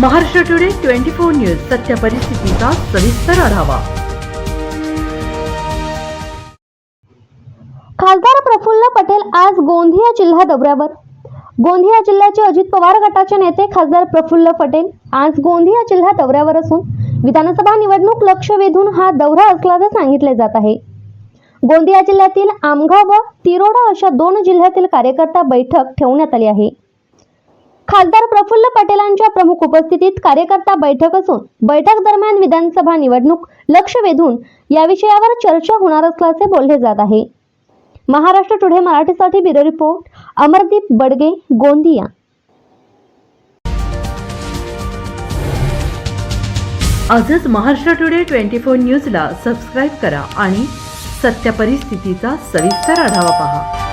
Maharashtra today twenty four news सत्य परिस्थितीचा सविस्तर आढावा. खासदार प्रफुल्ल पटेल आज गोंदिया जिल्हा दौऱ्यावर. गोंदिया जिल्ह्याचे अजित पवार गटाचे नेते खासदार प्रफुल्ल पटेल आज गोंदिया जिल्हा दौऱ्यावर असून विधानसभा निवडणूक लक्ष वेधून हा दौरा असल्याचे सांगितले जात आहे. गोंदिया जिल्ह्यातील आमगाव व तिरोडा अशा दोन जिल्ह्यातील कार्यकर्ता बैठक ठेवण्यात आली आहे. खासदार प्रफुल्ल पटेलांच्या प्रमुख उपस्थितीत कार्यकर्ता बैठक असून बैठक दरम्यान विधानसभा निवडणूक लक्ष वेधून या विषयावर चर्चा होणार असल्याचे बोलले जात आहे. महाराष्ट्र टुडे मराठीसाठी ब्युरो रिपोर्ट अमरदीप बडगे गोंदिया. आजच महाराष्ट्र टुडे ट्वेंटी फोर न्यूजला सबस्क्राईब करा आणि सत्य परिस्थितीचा सविस्तर आढावा पहा.